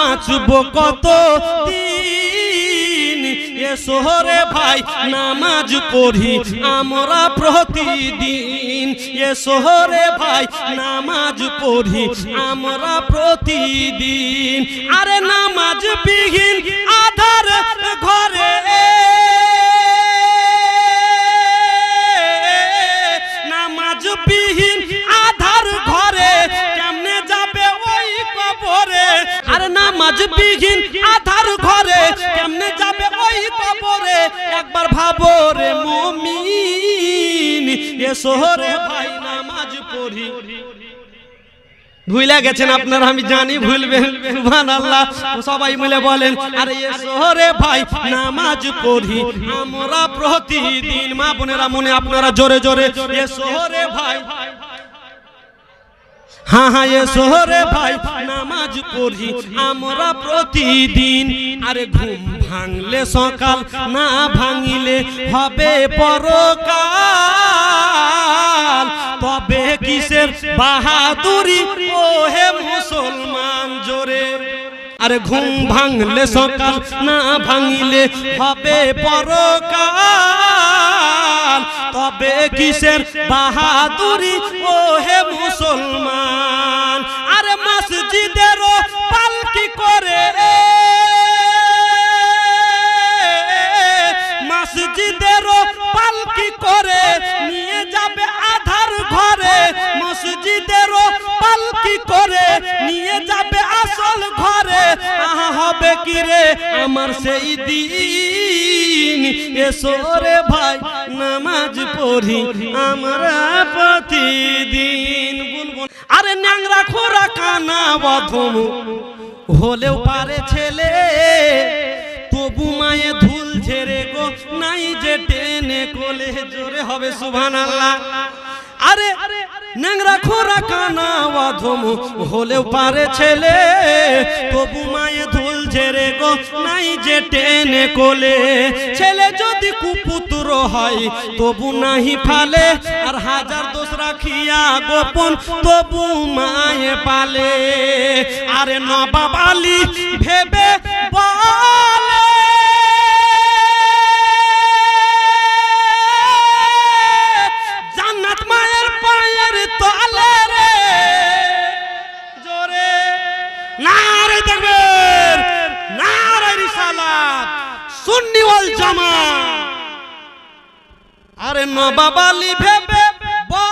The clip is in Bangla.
বাঁচবো কত শহরে ভাই নামাজ পড়ি, আমরা প্রতিদিন। এ শহরে ভাই নামাজ পড়ি, আমরা প্রতিদিন। আরে নামাজ বিহীন নামাজ আধার ঘরে কেমনে যাবে ওই কবরে? একবার ভাবো রে ভাই নামাজ পড়ি। ভুলে গেছেন আপনারা, আমি জানি ভুলবেন আল্লাহ সবাই মিলে বলেন, আরে শহরে ভাই নামাজ পড়ি। আমরা প্রতিদিন, মা বোনেরা মনে আপনারা জোরে জোরে এ শহরে ভাই। হ্যাঁ হ্যাঁ শহরে ভাই, নামাজ পড়ি। আমরা প্রতিদিন, আরে ঘুম ভাঙলে সকাল, না ভাঙিলে হবে পরকাল। তবে কিসের বাহাদুরি? ও হে মুসলমান জোরে আরে ঘুম ভাঙলে সকাল, না ভাঙিলে হবে পরকাল। তবে কিসের বাহাদুরি? ও হে মুসলমান করে নিয়ে যাবে আসল ঘরে। আহা হবে কি রে আমার সেই দিন? এসো রে ভাই, নামাজ পড়ি আমরা প্রতিদিন। আরে ন্যাংরা খোরা কানা বধম। হলেও পারে ছেলে, তবু মায়ে ধুল ঝেড়ে গো। নাই যে টেনে কোলে, জোরে হবে সুভান আল্লাহ আরে ন্যাংরা খোরা কানা অধম হলেও পারে ছেলে। তবু মায়ে ধুল ঝেড়ে গো, নাই যে টেনে কোলে। ছেলে যদি কুপুত্র হয়, তবু নাহি ফালে। আর হাজার দোষ রাখিয়া গোপন, তবু মায়ে পালে। আরে নবাব আলী, ভেবে আমার আরে নবাবালি ভেবে বা